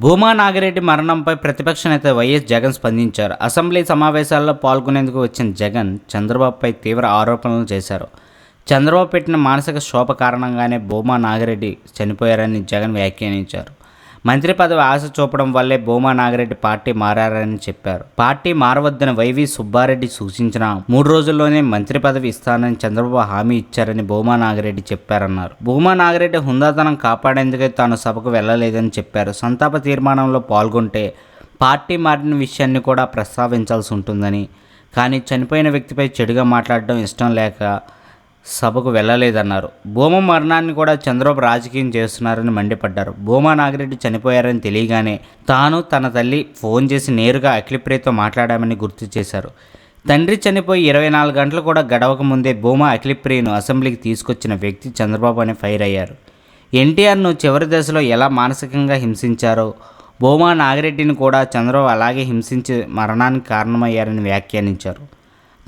భూమా నాగిరెడ్డి మరణంపై ప్రతిపక్ష నేత వైఎస్ జగన్ స్పందించారు. అసెంబ్లీ సమావేశాల్లో పాల్గొనేందుకు వచ్చిన జగన్ చంద్రబాబుపై తీవ్ర ఆరోపణలు చేశారు. చంద్రబాబు పెట్టిన మానసిక శోభ కారణంగానే భూమా నాగిరెడ్డి చనిపోయారని జగన్ వ్యాఖ్యానించారు. మంత్రి పదవి ఆశ చూపడం వల్లే భూమా నాగిరెడ్డి పార్టీ మారారని చెప్పారు. పార్టీ మారవద్దని వైవి సుబ్బారెడ్డి సూచించిన మూడు రోజుల్లోనే మంత్రి పదవి ఇస్తానని చంద్రబాబు హామీ ఇచ్చారని భూమా నాగిరెడ్డి చెప్పారన్నారు. భూమా నాగిరెడ్డి హుందాతనం కాపాడేందుకే తాను సభకు వెళ్ళలేదని చెప్పారు. సంతాప తీర్మానంలో పాల్గొంటే పార్టీ మారిన విషయాన్ని కూడా ప్రస్తావించాల్సి ఉంటుందని కానీ చనిపోయిన వ్యక్తిపై చెడుగా మాట్లాడడం ఇష్టం లేక సభకు వెళ్ళలేదన్నారు. భూమా మరణాన్ని కూడా చంద్రబాబు రాజకీయం చేస్తున్నారని మండిపడ్డారు. భూమా నాగిరెడ్డి చనిపోయారని తెలియగానే తాను తన తల్లి ఫోన్ చేసి నేరుగా అఖిలప్రియతో మాట్లాడామని గుర్తు చేశారు. తండ్రి చనిపోయి ఇరవై నాలుగు గంటలు కూడా గడవక ముందే భూమా అఖిలప్రియను అసెంబ్లీకి తీసుకొచ్చిన వ్యక్తి చంద్రబాబు అని ఫైర్ అయ్యారు. ఎన్టీఆర్ను చివరి దశలో ఎలా మానసికంగా హింసించారో భూమా నాగిరెడ్డిని కూడా చంద్రబాబు అలాగే హింసించి మరణానికి కారణమయ్యారని వ్యాఖ్యానించారు.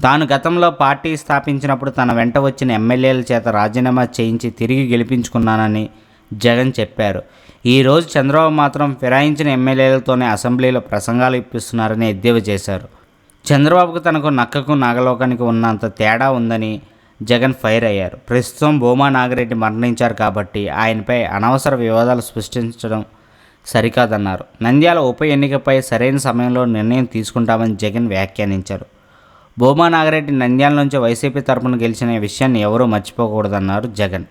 తాను గతంలో పార్టీ స్థాపించినప్పుడు తన వెంట వచ్చిన ఎమ్మెల్యేల చేత రాజీనామా చేయించి తిరిగి గెలిపించుకున్నానని జగన్ చెప్పారు. ఈరోజు చంద్రబాబు మాత్రం ఫిరాయించిన ఎమ్మెల్యేలతోనే అసెంబ్లీలో ప్రసంగాలు ఇప్పిస్తున్నారని ఎద్దేవా చేశారు. చంద్రబాబుకు తనకు నక్కకు నాగలోకానికి ఉన్నంత తేడా ఉందని జగన్ ఫైర్ అయ్యారు. ప్రస్తుతం భూమా నాగిరెడ్డి మరణించారు కాబట్టి ఆయనపై అనవసర వివాదాలు సృష్టించడం సరికాదన్నారు. నంద్యాల ఉప ఎన్నికపై సరైన సమయంలో నిర్ణయం తీసుకుంటామని జగన్ వ్యాఖ్యానించారు. భూమా నాగిరెడ్డి నంద్యాల నుంచి వైసీపీ తరపున గెలిచిన విషయాన్ని ఎవరూ మర్చిపోకూడదన్నారు జగన్.